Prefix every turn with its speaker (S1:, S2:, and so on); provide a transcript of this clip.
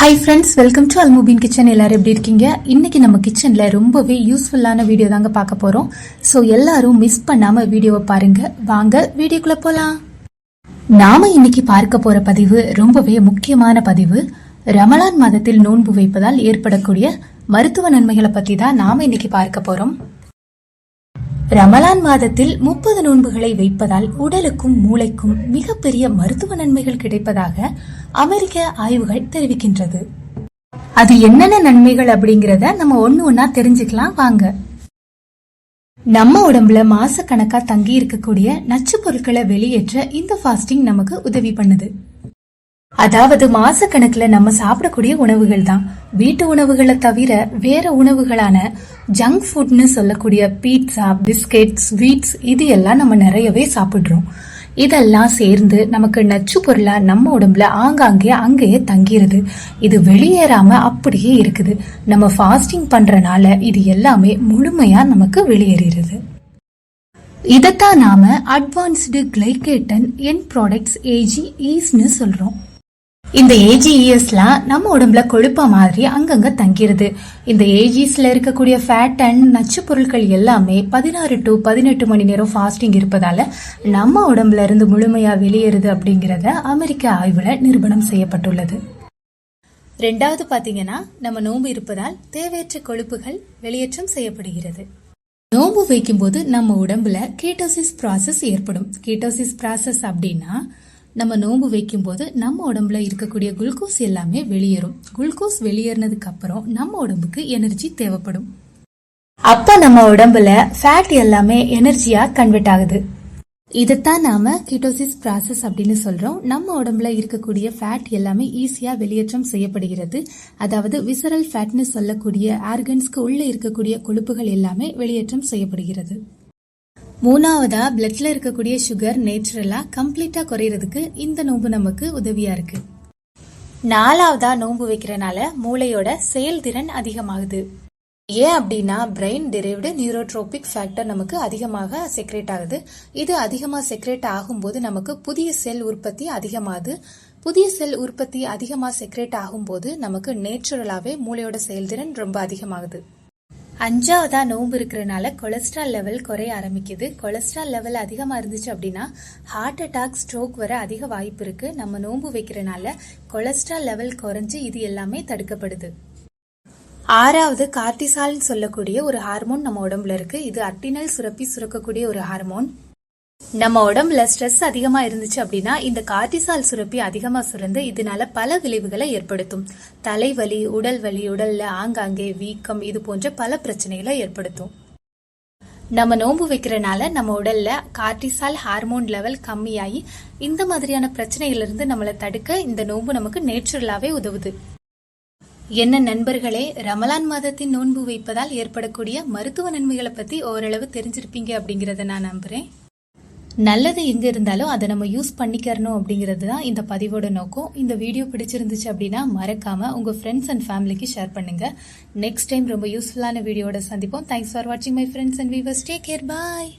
S1: Hi friends welcome to Almubin kitchen எல்லாரும் எப்படி இருக்கீங்க? இன்னைக்கு நம்ம கிச்சனில் ரொம்பவே யூஸ்ஃபுல்லான வீடியோ தாங்க பார்க்க போகிறோம் ஸோ எல்லாரும் மிஸ் பண்ணாமல் வீடியோவை பாருங்க. வாங்க வீடியோக்குள்ள போகலாம் நாம இன்னைக்கு பார்க்க போற பதிவு ரொம்பவே முக்கியமான பதிவு. ரமலான் மாதத்தில் நோன்பு வைப்பதால் ஏற்படக்கூடிய மருத்துவ நன்மைகளை பற்றி தான் நாம இன்னைக்கு பார்க்க போறோம். ரமலான் மாதத்தில் முப்பது நோன்புகளை வைப்பதால் உடலுக்கும் மூளைக்கும் மிகப்பெரிய மருத்துவ நன்மைகள் கிடைப்பதாக அமெரிக்க ஆய்வுகள் தெரிவிக்கின்றது. அது என்னென்ன நன்மைகள் அப்படிங்கறத நம்ம ஒண்ணு ஒன்னா தெரிஞ்சுக்கலாம் வாங்க. நம்ம உடம்புல மாசக்கணக்கா தங்கி இருக்கக்கூடிய நச்சு பொருட்களை வெளியேற்ற இந்த ஃபாஸ்டிங் நமக்கு உதவி பண்ணுது. அதாவது மாசக்கணக்குல நம்ம சாப்பிடக்கூடிய உணவுகள் தான். வீட்டு உணவுகளை தவிர வேற உணவுகளான ஜங்க் ஃபுட்னு சொல்லக்கூடிய பீட்சா பிஸ்கெட் ஸ்வீட்ஸ் இது எல்லாம் நம்ம நிறையவே சாப்பிட்றோம். இதெல்லாம் சேர்ந்து நமக்கு நச்சு பொருளா நம்ம உடம்புல ஆங்காங்கே அங்கேயே தங்கிருது. இது வெளியேறாம அப்படியே இருக்குது. நம்ம ஃபாஸ்டிங் பண்றனால இது எல்லாமே முழுமையா நமக்கு வெளியேறிடுது. இதைத்தான் நாம advanced glycation end products AG ஈஸ்னு சொல்றோம். இந்த ஏஜிஇஎஸ்லாம் நம்ம உடம்புல கொழுப்ப மாதிரி அங்கங்க தங்கிருது. இந்த ஏஜிஸ்ல இருக்கக்கூடிய ஃபேட் அண்ட் நச்சு பொருட்கள் எல்லாமே பதினாறு டு பதினெட்டு மணி நேரம் ஃபாஸ்டிங் இருப்பதால நம்ம உடம்புல இருந்து முழுமையா வெளியேறுது அப்படிங்கிறத அமெரிக்க ஆய்வுல நிரூபணம் செய்யப்பட்டுள்ளது. ரெண்டாவது பாத்தீங்கன்னா நம்ம நோன்பு இருப்பதால் தேவையற்ற கொழுப்புகள் வெளியேற்றம் செய்யப்படுகிறது. நோன்பு வைக்கும்போது நம்ம உடம்புல கீட்டோசிஸ் ப்ராசஸ் ஏற்படும். கீட்டோசிஸ் ப்ராசஸ் அப்படின்னா நம்ம நோன்பு வைக்கும்போது நம்ம உடம்புல இருக்கக்கூடிய குளுக்கோஸ் எல்லாமே வெளியேறும். குளுக்கோஸ் வெளியேறினதுக்கு அப்புறம் நம்ம உடம்புக்கு எனர்ஜி தேவைப்படும். அப்ப நம்ம உடம்புல ஃபேட் எல்லாமே எனர்ஜியா கன்வெர்ட் ஆகுது. இதைத்தான் நாம கிட்டோசிஸ் ப்ராசஸ் அப்படின்னு சொல்றோம். நம்ம உடம்புல இருக்கக்கூடிய ஃபேட் எல்லாமே ஈஸியா வெளியேற்றம் செய்யப்படுகிறது. அதாவது விசரல் ஃபேட்னு சொல்லக்கூடிய ஆர்கன்ஸ்க்கு உள்ள இருக்கக்கூடிய கொழுப்புகள் எல்லாமே வெளியேற்றம் செய்யப்படுகிறது. மூணாவதா பிளட்ல இருக்கக்கூடிய சுகர் நேச்சுரலா கம்ப்ளீட்டா குறையறதுக்கு இந்த நோன்பு நமக்கு உதவியா இருக்கு. நாலாவதா நோன்பு வைக்கிறனால மூளையோட செயல்திறன் அதிகமாகுது. ஏன் அப்படின்னா பிரெயின் டெரிவ்டு நியூரோட்ரோபிக் ஃபேக்டர் நமக்கு அதிகமாக செக்ரேட் ஆகுது. இது அதிகமாக செக்ரேட் ஆகும்போது நமக்கு புதிய செல் உற்பத்தி அதிகமாகுது. புதிய செல் உற்பத்தி அதிகமாக செக்ரேட் ஆகும்போது நமக்கு நேச்சுரலாகவே மூளையோட செயல்திறன் ரொம்ப அதிகமாகுது. அஞ்சாவதா நோம்பு இருக்கிறனால கொலஸ்ட்ரால் லெவல் குறைய ஆரம்பிக்குது. கொலஸ்ட்ரால் லெவல் அதிகமாக இருந்துச்சு அப்படின்னா ஹார்ட் அட்டாக் ஸ்ட்ரோக் வர அதிக வாய்ப்பு இருக்கு. நம்ம நோன்பு வைக்கிறனால கொலஸ்ட்ரால் லெவல் குறைஞ்சு இது எல்லாமே தடுக்கப்படுது. ஆறாவது கார்டிசால்னு சொல்லக்கூடிய ஒரு ஹார்மோன் நம்ம உடம்புல இருக்கு. இது அட்டினல் சுரப்பி சுரக்கக்கூடிய ஒரு ஹார்மோன் நம்ம உடம்புல ஸ்ட்ரெஸ் அதிகமா இருந்துச்சு அப்படின்னா இந்த கார்டிசால் சுரப்பி அதிகமா சுரந்து இதனால பல விளைவுகளை ஏற்படுத்தும். தலைவலி உடல் வலி உடல்ல ஆங்காங்கே வீக்கம் இது போன்ற பல பிரச்சனைகளை ஏற்படுத்தும். நம்ம நோன்பு வைக்கிறனால நம்ம உடல்ல கார்டிசால் ஹார்மோன் லெவல் கம்மியாகி இந்த மாதிரியான பிரச்சனையிலிருந்து நம்மளை தடுக்க இந்த நோன்பு நமக்கு நேச்சுரலாவே உதவுது. என்ன நண்பர்களே ரமலான் மாதத்தின் நோன்பு வைப்பதால் ஏற்படக்கூடிய மருத்துவ நன்மைகளை பத்தி ஓரளவு தெரிஞ்சிருப்பீங்க அப்படிங்கறத நான் நம்புறேன். நல்லது எங்க இருந்தாலும் அதை நம்ம யூஸ் பண்ணிக்கிறணும் அப்படிங்கிறது தான் இந்த பதிவோட நோக்கம். இந்த வீடியோ பிடிச்சிருந்துச்சு அப்படின்னா மறக்காம உங்க ஃப்ரெண்ட்ஸ் அண்ட் ஃபேமிலிக்கு ஷேர் பண்ணுங்க. நெக்ஸ்ட் டைம் ரொம்ப யூஸ்ஃபுல்லான வீடியோட சந்திப்போம். தேங்க்ஸ் ஃபார் வாட்சிங் my friends and viewers take care bye